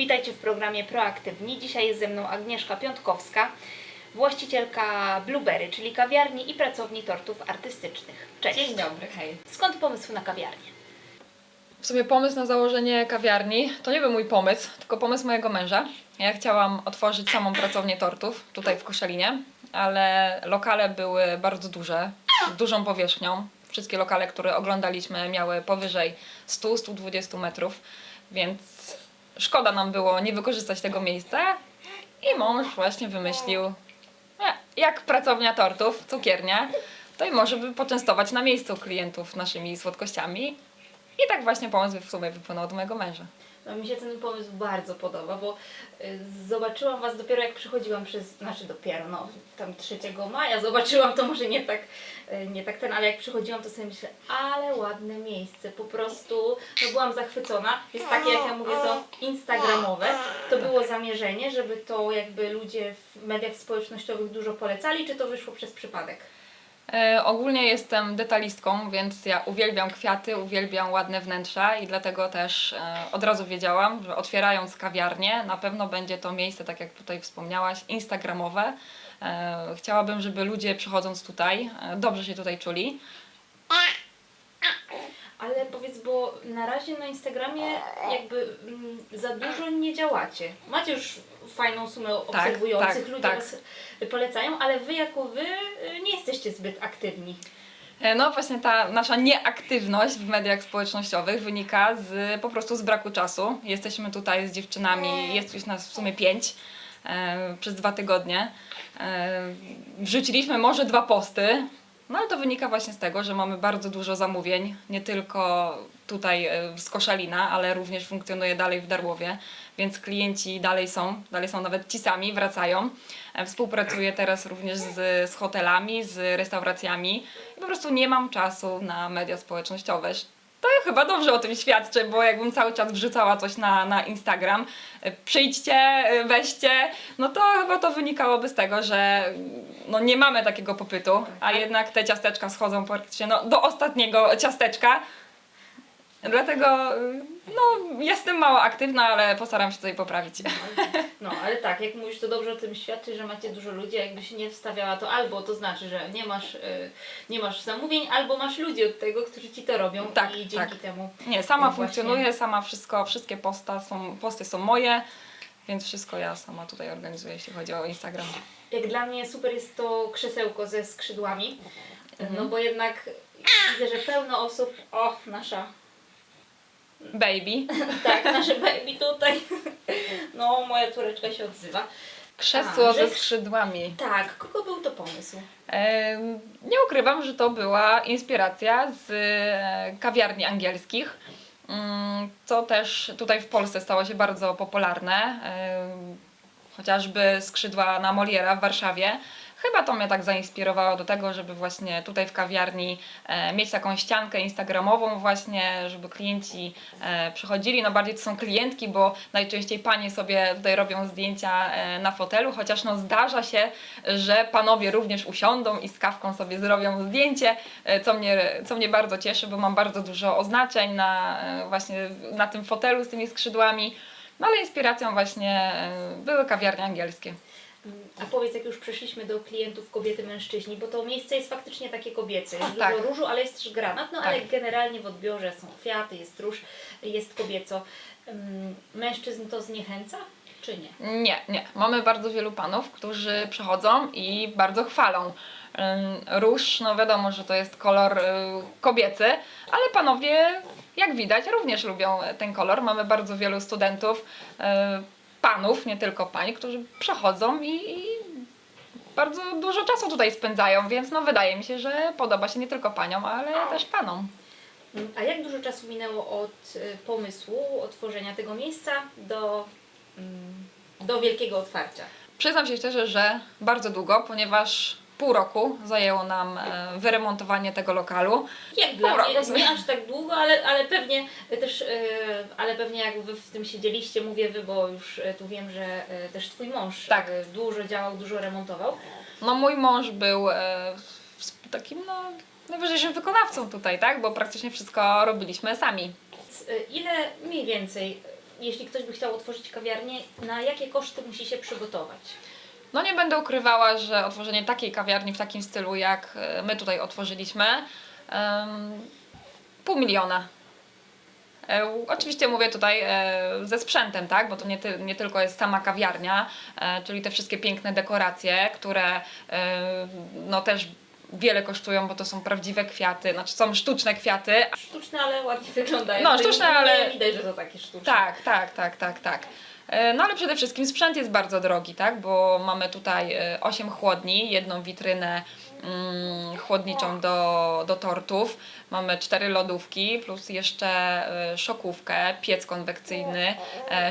Witajcie w programie Proaktywni. Dzisiaj jest ze mną Agnieszka Piątkowska, właścicielka Blueberry, czyli kawiarni i pracowni tortów artystycznych. Cześć. Dzień dobry, hej. Skąd pomysł na kawiarnię? W sumie pomysł na założenie kawiarni to nie był mój pomysł, tylko pomysł mojego męża. Ja chciałam otworzyć samą pracownię tortów tutaj w Koszalinie, ale lokale były bardzo duże, z dużą powierzchnią. Wszystkie lokale, które oglądaliśmy, miały powyżej 100-120 metrów, więc szkoda nam było nie wykorzystać tego miejsca. I mąż właśnie wymyślił, e, jak pracownia tortów, cukiernia, to i może by poczęstować na miejscu klientów naszymi słodkościami. I tak właśnie pomysł w sumie wypłynął od mojego męża. No, mi się ten pomysł bardzo podoba, bo y, zobaczyłam Was dopiero jak przychodziłam przez, znaczy dopiero, no tam 3 maja zobaczyłam to może nie tak, y, nie tak ten, ale jak przychodziłam to sobie myślę, ale ładne miejsce, po prostu no byłam zachwycona. Jest takie, jak ja mówię, to instagramowe. To było zamierzenie, żeby to jakby ludzie w mediach społecznościowych dużo polecali, czy to wyszło przez przypadek? E, ogólnie jestem detalistką, więc ja uwielbiam kwiaty, uwielbiam ładne wnętrza i dlatego też e, od razu wiedziałam, że otwierając kawiarnię, na pewno będzie to miejsce, tak jak tutaj wspomniałaś, instagramowe. E, chciałabym, żeby ludzie przychodząc tutaj dobrze się tutaj czuli. Ale powiedz, bo na razie na Instagramie jakby mm, za dużo nie działacie. Macie już fajną sumę obserwujących, tak, ludzie tak. was polecają, ale wy jako wy y, nie jesteście zbyt aktywni. E, No właśnie ta nasza nieaktywność w mediach społecznościowych wynika z, po prostu z braku czasu. Jesteśmy tutaj z dziewczynami, jest już nas w sumie pięć e, przez dwa tygodnie. E, wrzuciliśmy może dwa posty, no ale to wynika właśnie z tego, że mamy bardzo dużo zamówień, nie tylko tutaj e, z Koszalina, ale również funkcjonuje dalej w Darłowie, więc klienci dalej są, dalej są nawet ci sami, wracają. E, Współpracuję teraz również z, z hotelami, z restauracjami i po prostu nie mam czasu na media społecznościowe. To chyba dobrze o tym świadczy, bo jakbym cały czas wrzucała coś na, na Instagram, przyjdźcie, weźcie, no to chyba to wynikałoby z tego, że no nie mamy takiego popytu, a jednak te ciasteczka schodzą praktycznie no, do ostatniego ciasteczka. Dlatego no, jestem mało aktywna, ale postaram się tutaj poprawić. No ale tak, jak mówisz, to dobrze o tym świadczy, że macie dużo ludzi, a jakby się nie wstawiała, to albo to znaczy, że nie masz, y, nie masz zamówień, albo masz ludzi od tego, którzy ci to robią Tak, i dzięki tak. temu Nie, sama właśnie. funkcjonuję, sama wszystko, wszystkie posta są, posty są moje, więc wszystko ja sama tutaj organizuję, jeśli chodzi o Instagram. Jak dla mnie super jest to krzesełko ze skrzydłami, Mhm. no bo jednak widzę, że pełno osób, o nasza, Baby. tak, nasze baby tutaj, no moja córeczka się odzywa. Krzesło A, ze skrzydłami. Tak, kogo był to pomysł? Em, Nie ukrywam, że to była inspiracja z e, kawiarni angielskich, mm, co też tutaj w Polsce stało się bardzo popularne. Chociażby skrzydła na Moliera w Warszawie. Chyba to mnie tak zainspirowało do tego, żeby właśnie tutaj w kawiarni e, mieć taką ściankę instagramową właśnie, żeby klienci e, przychodzili. No bardziej to są klientki, bo najczęściej panie sobie tutaj robią zdjęcia e, na fotelu, chociaż no zdarza się, że panowie również usiądą i z kawką sobie zrobią zdjęcie, co mnie, co mnie bardzo cieszy, bo mam bardzo dużo oznaczeń na właśnie na tym fotelu z tymi skrzydłami. No ale inspiracją właśnie były kawiarnie angielskie. A powiedz, jak już przeszliśmy do klientów kobiety, mężczyźni, bo to miejsce jest faktycznie takie kobiece. Jest Tak. dużo różu, ale jest też granat, no ale Tak. generalnie w odbiorze są kwiaty, jest róż, jest kobieco. Mężczyzn to zniechęca, czy nie? Nie, nie. Mamy bardzo wielu panów, którzy przychodzą i bardzo chwalą. Róż, no wiadomo, że to jest kolor y, kobiecy, ale panowie, jak widać, również lubią ten kolor. Mamy bardzo wielu studentów, y, panów, nie tylko pań, którzy przychodzą i, i bardzo dużo czasu tutaj spędzają, więc no wydaje mi się, że podoba się nie tylko paniom, ale też panom. A jak dużo czasu minęło od y, pomysłu otworzenia tego miejsca do, ym, do wielkiego otwarcia? Przyznam się szczerze, że bardzo długo, ponieważ pół roku zajęło nam e, wyremontowanie tego lokalu. Jak dla Dobra, mnie, rozumiem. nie aż tak długo, ale, ale pewnie też, e, ale pewnie jak wy w tym siedzieliście, mówię wy, bo już e, tu wiem, że e, też twój mąż Tak. e, dużo działał, dużo remontował. No mój mąż był e, w- takim no, najwyższym wykonawcą tutaj, tak? Bo praktycznie wszystko robiliśmy sami. Więc, e, Ile mniej więcej jeśli ktoś by chciał otworzyć kawiarnię, na jakie koszty musi się przygotować? No nie będę ukrywała, że otworzenie takiej kawiarni w takim stylu, jak e, my tutaj otworzyliśmy, pół miliona. E, Oczywiście mówię tutaj e, ze sprzętem, tak? Bo to nie, ty, nie tylko jest sama kawiarnia, czyli te wszystkie piękne dekoracje, które no też wiele kosztują, bo to są prawdziwe kwiaty, znaczy są sztuczne kwiaty. Sztuczne, ale ładnie wyglądają. No, sztuczne, ale- Widać, że to takie sztuczne. Tak, tak, tak, tak, tak. E, No ale przede wszystkim sprzęt jest bardzo drogi, tak? Bo mamy tutaj 8 chłodni, jedną witrynę mm, chłodniczą do, do tortów, mamy 4 lodówki, plus jeszcze e, szokówkę, piec konwekcyjny,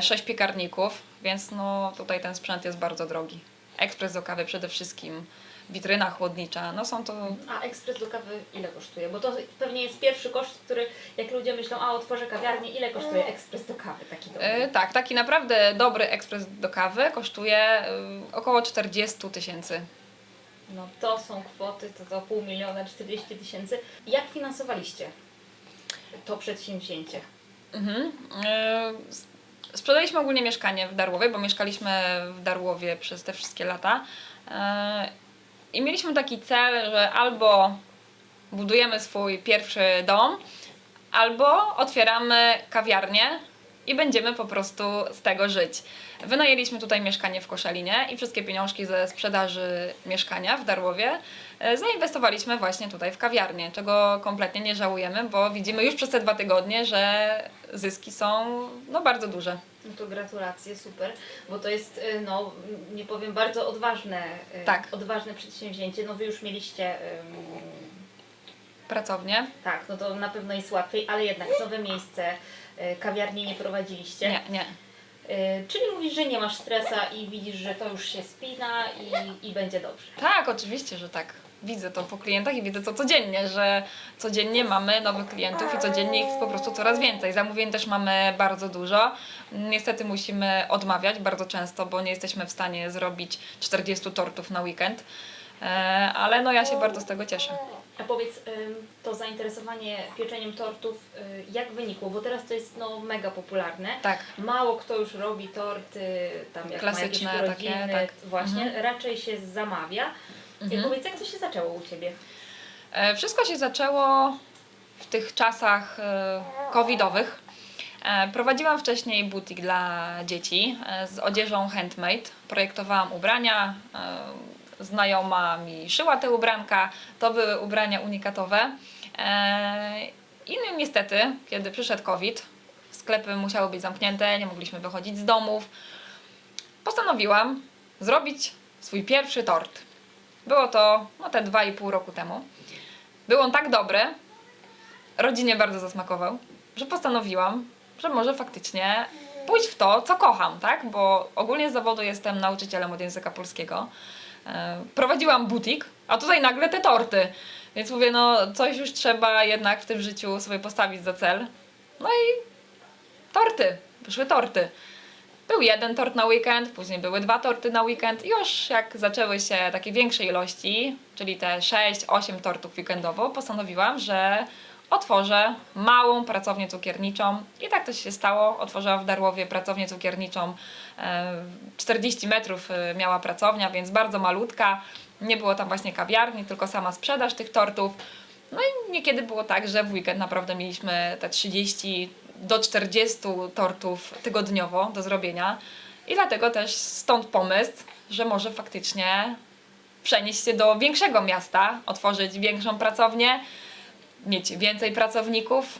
6 piekarników, więc no tutaj ten sprzęt jest bardzo drogi. Ekspres do kawy przede wszystkim, witryna chłodnicza, no są to A ekspres do kawy ile kosztuje? Bo to pewnie jest pierwszy koszt, który jak ludzie myślą, a otworzę kawiarnię, ile kosztuje ekspres do kawy taki dobry? E, tak, taki naprawdę dobry ekspres do kawy kosztuje e, około 40 tysięcy. No to są kwoty, to to pół miliona, 40 tysięcy. Jak finansowaliście to przedsięwzięcie? Mhm. S- Sprzedaliśmy ogólnie mieszkanie w Darłowie, bo mieszkaliśmy w Darłowie przez te wszystkie lata. I mieliśmy taki cel, że albo budujemy swój pierwszy dom, albo otwieramy kawiarnię i będziemy po prostu z tego żyć. Wynajęliśmy tutaj mieszkanie w Koszalinie i wszystkie pieniążki ze sprzedaży mieszkania w Darłowie e, zainwestowaliśmy właśnie tutaj w kawiarnię, czego kompletnie nie żałujemy, bo widzimy już przez te dwa tygodnie, że zyski są no, bardzo duże. No to gratulacje, super, bo to jest, y, no nie powiem, bardzo odważne, y, Tak. odważne przedsięwzięcie. No wy już mieliście, ym, Pracownie? tak, no to na pewno jest łatwiej, ale jednak nowe miejsce, y, kawiarni nie prowadziliście. Nie, nie. Y, Czyli mówisz, że nie masz stresa i widzisz, że to już się spina i, i będzie dobrze. Tak, oczywiście, że tak. Widzę to po klientach i widzę to codziennie, że codziennie mamy nowych klientów i codziennie ich po prostu coraz więcej. Zamówień też mamy bardzo dużo. Niestety musimy odmawiać bardzo często, bo nie jesteśmy w stanie zrobić 40 tortów na weekend. E, Ale no ja się bardzo z tego cieszę. A powiedz, to zainteresowanie pieczeniem tortów, y, jak wynikło? Bo teraz to jest no, mega popularne. Tak. Mało kto już robi torty, tam jak Klasyczne ma jakieś takie, urodziny, tak. właśnie, raczej się zamawia. Mhm. I powiedz, jak to się zaczęło u Ciebie? E, Wszystko się zaczęło w tych czasach e, covidowych. E, Prowadziłam wcześniej butik dla dzieci e, z odzieżą handmade. Projektowałam ubrania. Znajoma mi szyła te ubranka. To były ubrania unikatowe. E, I niestety, kiedy przyszedł COVID, sklepy musiały być zamknięte, nie mogliśmy wychodzić z domów. Postanowiłam zrobić swój pierwszy tort. Było to no, te 2,5 roku temu. Był on tak dobry, rodzinie bardzo zasmakował, że postanowiłam, że może faktycznie pójść w to, co kocham, tak? Bo ogólnie z zawodu jestem nauczycielem od języka polskiego. E, Prowadziłam butik, a tutaj nagle te torty. Więc mówię, no coś już trzeba jednak w tym życiu sobie postawić za cel. No i torty, wyszły torty. Był jeden tort na weekend, później były dwa torty na weekend. I Już jak zaczęły się takie większe ilości, czyli te 6-8 tortów weekendowo, postanowiłam, że otworzę małą pracownię cukierniczą. I tak to się stało. Otworzyłam w Darłowie pracownię cukierniczą. E, 40 metrów e, miała pracownia, więc bardzo malutka. Nie było tam właśnie kawiarni, tylko sama sprzedaż tych tortów. No i niekiedy było tak, że w weekend naprawdę mieliśmy te 30 do 40 tortów tygodniowo do zrobienia. I dlatego też stąd pomysł, że może faktycznie przenieść się do większego miasta, otworzyć większą pracownię, mieć więcej pracowników.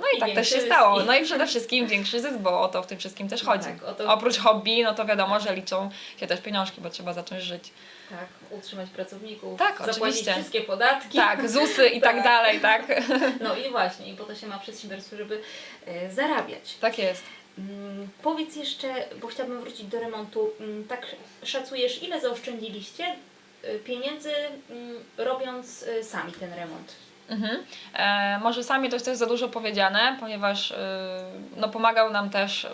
No i, I tak też się stało. No i przede wszystkim większy zysk, bo o to w tym wszystkim też No chodzi. tak, to- Oprócz hobby, no to wiadomo, że liczą się też pieniążki, bo trzeba zacząć żyć. Tak, utrzymać pracowników, Tak, zapłacić oczywiście. wszystkie podatki. Tak, ZUSy i tak Tak. dalej, tak? No i właśnie, i po to się ma przedsiębiorstwo, żeby y, zarabiać. Tak jest. Mm, Powiedz jeszcze, bo chciałabym wrócić do remontu. Mm, Tak szacujesz, ile zaoszczędziliście y, pieniędzy mm, robiąc y, sami ten remont? Mhm. E, może sami to jest też za dużo powiedziane, ponieważ y, no, pomagał nam też, y,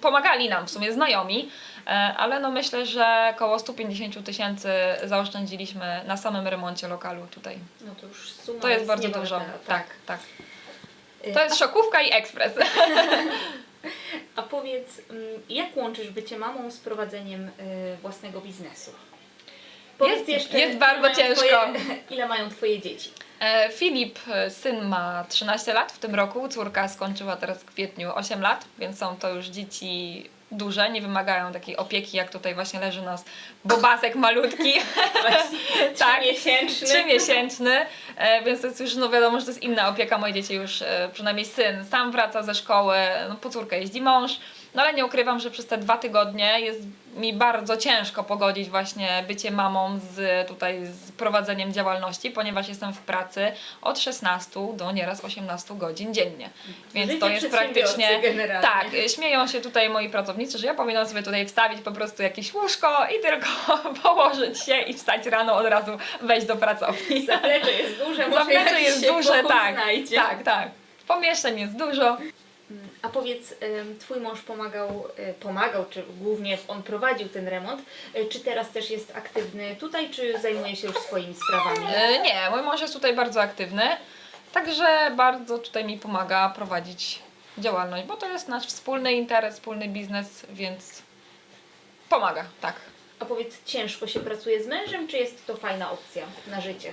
pomagali nam w sumie znajomi, e, ale no myślę, że około 150 tysięcy zaoszczędziliśmy na samym remoncie lokalu tutaj. No to już suma To jest bardzo niebagatelna, dużo. Tak, tak. Y, To jest szokówka i ekspres. A powiedz, mm, jak łączysz bycie mamą z prowadzeniem y, własnego biznesu? Powiedz Jest- jest ile bardzo ciężko. Twoje, ile mają Twoje dzieci? E, Filip, e, syn ma 13 lat w tym roku, córka skończyła teraz w kwietniu 8 lat, więc są to już dzieci duże, nie wymagają takiej opieki, jak tutaj właśnie leży nas bobasek malutki, Tak. Trzymiesięczny. trzymiesięczny, e, więc to jest już, no wiadomo, że to jest inna opieka, moje dzieci już, e, przynajmniej syn, sam wraca ze szkoły, no po córkę jeździ mąż, no ale nie ukrywam, że przez te dwa tygodnie jest mi bardzo ciężko pogodzić właśnie bycie mamą z tutaj z prowadzeniem działalności, ponieważ jestem w pracy od 16 do nieraz 18 godzin dziennie. Więc Życie to jest praktycznie generalnie. tak, śmieją się tutaj moi pracownicy, że ja powinnam sobie tutaj wstawić po prostu jakieś łóżko i tylko położyć się i wstać rano od razu wejść do pracowni. Zaplecze jest duże, może Zaplecze jest duże, tak, znajdzie. tak, tak. Pomieszczeń jest dużo. A powiedz, twój mąż pomagał, y, pomagał, czy głównie on prowadził ten remont, y, czy teraz też jest aktywny tutaj, czy zajmuje się już swoimi sprawami? E, Nie, mój mąż jest tutaj bardzo aktywny, także bardzo tutaj mi pomaga prowadzić działalność, bo to jest nasz wspólny interes, wspólny biznes, więc pomaga, tak. A powiedz, ciężko się pracuje z mężem, czy jest to fajna opcja na życie?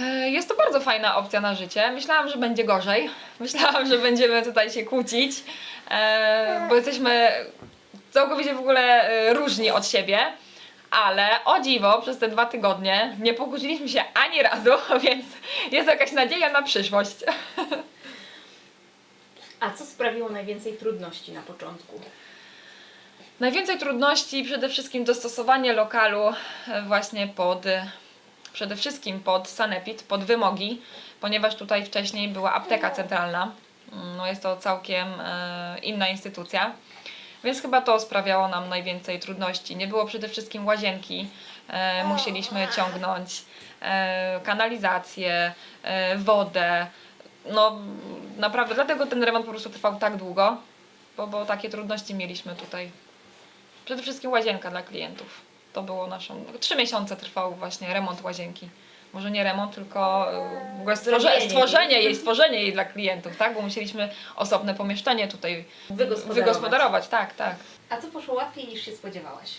E, Jest to bardzo fajna opcja na życie. Myślałam, że będzie gorzej. Myślałam, że będziemy tutaj się kłócić, e, bo jesteśmy całkowicie w ogóle e, różni od siebie. Ale o dziwo, przez te dwa tygodnie nie pokłóciliśmy się ani razu, więc jest jakaś nadzieja na przyszłość. A co sprawiło najwięcej trudności na początku? Najwięcej trudności przede wszystkim dostosowanie lokalu właśnie pod przede wszystkim pod sanepid, pod wymogi, ponieważ tutaj wcześniej była apteka centralna. Mm, No jest to całkiem e, inna instytucja. Więc chyba to sprawiało nam najwięcej trudności. Nie było przede wszystkim łazienki, e, musieliśmy ciągnąć e, kanalizację, wodę. No naprawdę, dlatego ten remont po prostu trwał tak długo, bo, bo takie trudności mieliśmy tutaj. Przede wszystkim łazienka dla klientów. To było naszą. Trzy miesiące trwał właśnie remont łazienki. Może nie remont, tylko e, w ogóle stworze, Zrobienie stworzenie jej, stworzenie jej dla klientów, tak? Bo musieliśmy osobne pomieszczenie tutaj Wygospodarować. wygospodarować, tak, tak. A co poszło łatwiej niż się spodziewałaś?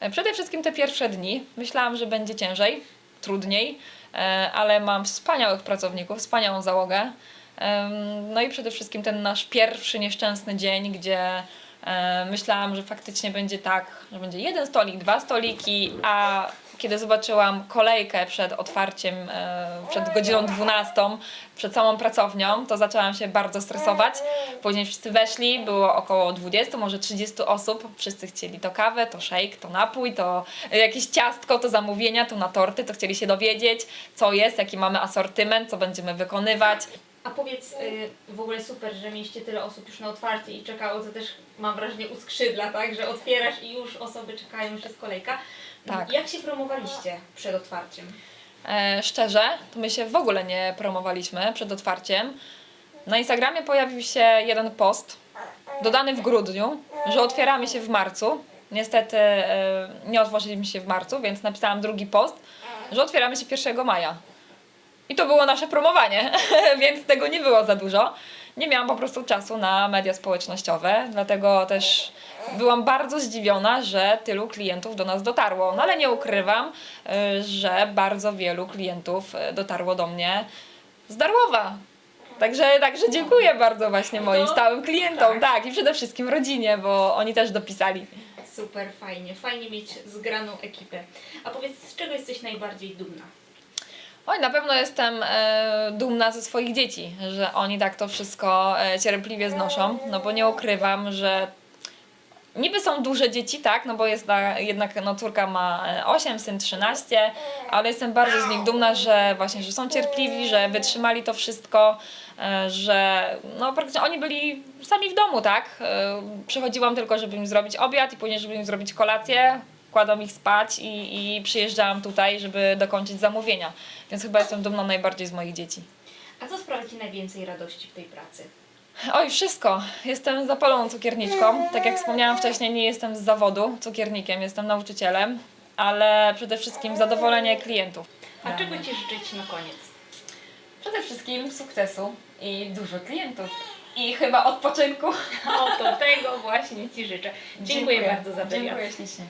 E, Przede wszystkim te pierwsze dni myślałam, że będzie ciężej, trudniej, e, ale mam wspaniałych pracowników, wspaniałą załogę. Em, No i przede wszystkim ten nasz pierwszy nieszczęsny dzień, gdzie myślałam, że faktycznie będzie tak, że będzie jeden stolik, dwa stoliki, a kiedy zobaczyłam kolejkę przed otwarciem, e, przed godziną 12, przed całą pracownią, to zaczęłam się bardzo stresować. Później wszyscy weszli, było około 20, może 30 osób. Wszyscy chcieli to kawę, to shake, to napój, to jakieś ciastko, to zamówienia, to na torty, to chcieli się dowiedzieć, co jest, jaki mamy asortyment, co będziemy wykonywać. A powiedz, y, w ogóle super, że mieliście tyle osób już na otwarcie i czekało, to też mam wrażenie uskrzydla, tak? Że otwierasz i już osoby czekają, już jest kolejka. Tak. Jak się promowaliście przed otwarciem? E, szczerze, to my się w ogóle nie promowaliśmy przed otwarciem. Na Instagramie pojawił się jeden post, dodany w grudniu, że otwieramy się w marcu. Niestety e, nie otworzyliśmy się w marcu, więc napisałam drugi post, że otwieramy się 1 maja. I to było nasze promowanie, więc tego nie było za dużo. Nie miałam po prostu czasu na media społecznościowe, dlatego też byłam bardzo zdziwiona, że tylu klientów do nas dotarło. No ale nie ukrywam, y, że bardzo wielu klientów y, dotarło do mnie z Darłowa. Także, także dziękuję bardzo właśnie moim stałym klientom, tak. tak, i przede wszystkim rodzinie, bo oni też dopisali. Super, fajnie. Fajnie mieć zgraną ekipę. A powiedz, z czego jesteś najbardziej dumna? Oj, na pewno jestem e, dumna ze swoich dzieci, że oni tak to wszystko e, cierpliwie znoszą, no bo nie ukrywam, że niby są duże dzieci, tak, no bo jest na, jednak no, córka ma e, 8, syn 13, ale jestem bardzo z nich dumna, że właśnie, że są cierpliwi, że wytrzymali to wszystko, e, że no praktycznie oni byli sami w domu, tak, e, przychodziłam tylko, żeby im zrobić obiad i później, żeby im zrobić kolację, kładłam ich spać i, i przyjeżdżałam tutaj, żeby dokończyć zamówienia, więc chyba jestem dumna najbardziej z moich dzieci. A co sprawia Ci najwięcej radości w tej pracy? Oj, wszystko. Jestem zapaloną cukierniczką. Tak jak wspomniałam wcześniej, nie jestem z zawodu cukiernikiem, jestem nauczycielem, ale przede wszystkim zadowolenie klientów. A czego Ci życzyć na koniec? Przede wszystkim sukcesu i dużo klientów. i chyba odpoczynku. Oto tego właśnie Ci życzę. Dziękuję, bardzo za wywiad. Dziękuję ślicznie.